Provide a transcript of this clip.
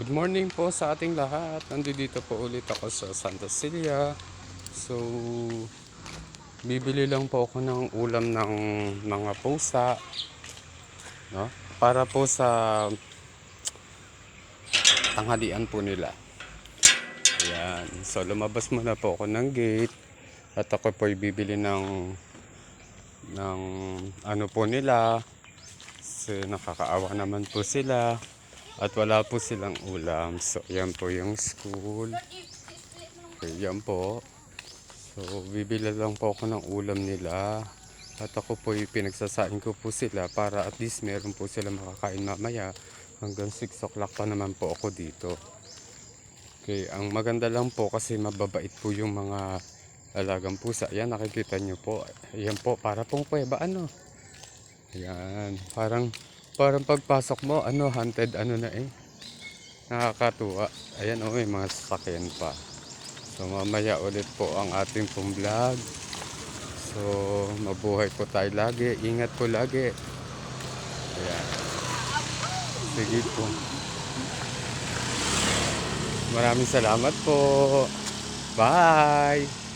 Good morning po sa ating lahat. Nandito po ulit ako sa Santa Celia. So, bibili lang po ako ng ulam ng mga pusa. No? Para po sa tanghalian po nila. Ayan. So, lumabas muna po ako ng gate. At ako po bibili ng ng ano po nila. Kasi nakakaawa naman po sila. At wala po silang ulam. So, yan po yung school. Okay, yan po. So, bibili lang po ako ng ulam nila. At ako po pinagsasain ko po sila para at least meron po sila makakain mamaya. Hanggang 6 o'clock pa naman po ako dito. Okay, ang maganda lang po kasi mababait po yung mga alagang pusa. Yan, nakikita nyo po. Ayan po, para pong kuweba, ano. Ayan, parang, parang pagpasok mo, ano, haunted, ano na eh. Nakakatuwa. Ayan, oh, may mga sasakyan pa. So, mamaya ulit po ang ating pong vlog. So, mabuhay po tayo lagi. Ingat po lagi. Ayan. Sige po. Maraming salamat po. Bye!